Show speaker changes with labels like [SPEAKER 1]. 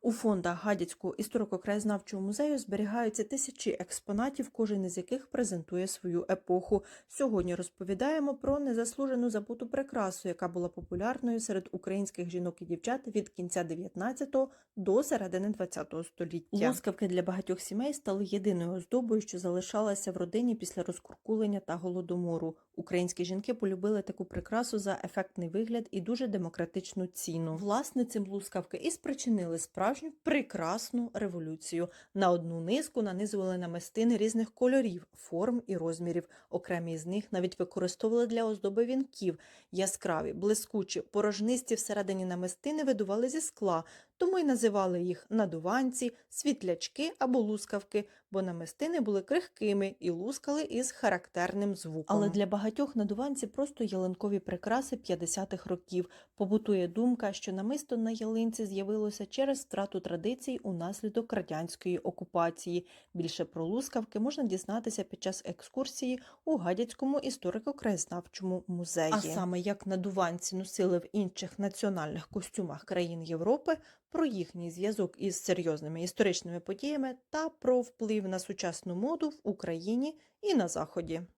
[SPEAKER 1] У фондах Гадяцького історико-краєзнавчого музею зберігаються тисячі експонатів, кожен із яких презентує свою епоху. Сьогодні розповідаємо про незаслужену забуту прикрасу, яка була популярною серед українських жінок і дівчат від кінця 19-го до середини 20-го століття. Лускавки для багатьох сімей стали єдиною оздобою, що залишалася в родині після розкуркулення та голодомору. Українські жінки полюбили таку прикрасу за ефектний вигляд і дуже демократичну ціну. Власне, цим блискавки і спричинили справжню прекрасну революцію. На одну низку нанизували намистини різних кольорів, форм і розмірів. Окремі з них навіть використовували для оздоби вінків. Яскраві, блискучі, порожнисті всередині намистини видували зі скла, тому й називали їх надуванці, світлячки або лускавки, бо намистини були крихкими і лускали із характерним звуком. Але для багатьох надуванці просто ялинкові прикраси 50-х років. Побутує думка, що намисто на ялинці з'явилося через втрату традицій унаслідок радянської окупації. Більше про лускавки можна дізнатися під час екскурсії у Гадяцькому історико-краєзнавчому музеї. А саме як надуванці носили в інших національних костюмах країн Європи, про їхній зв'язок із серйозними історичними подіями та про вплив на сучасну моду в Україні і на Заході.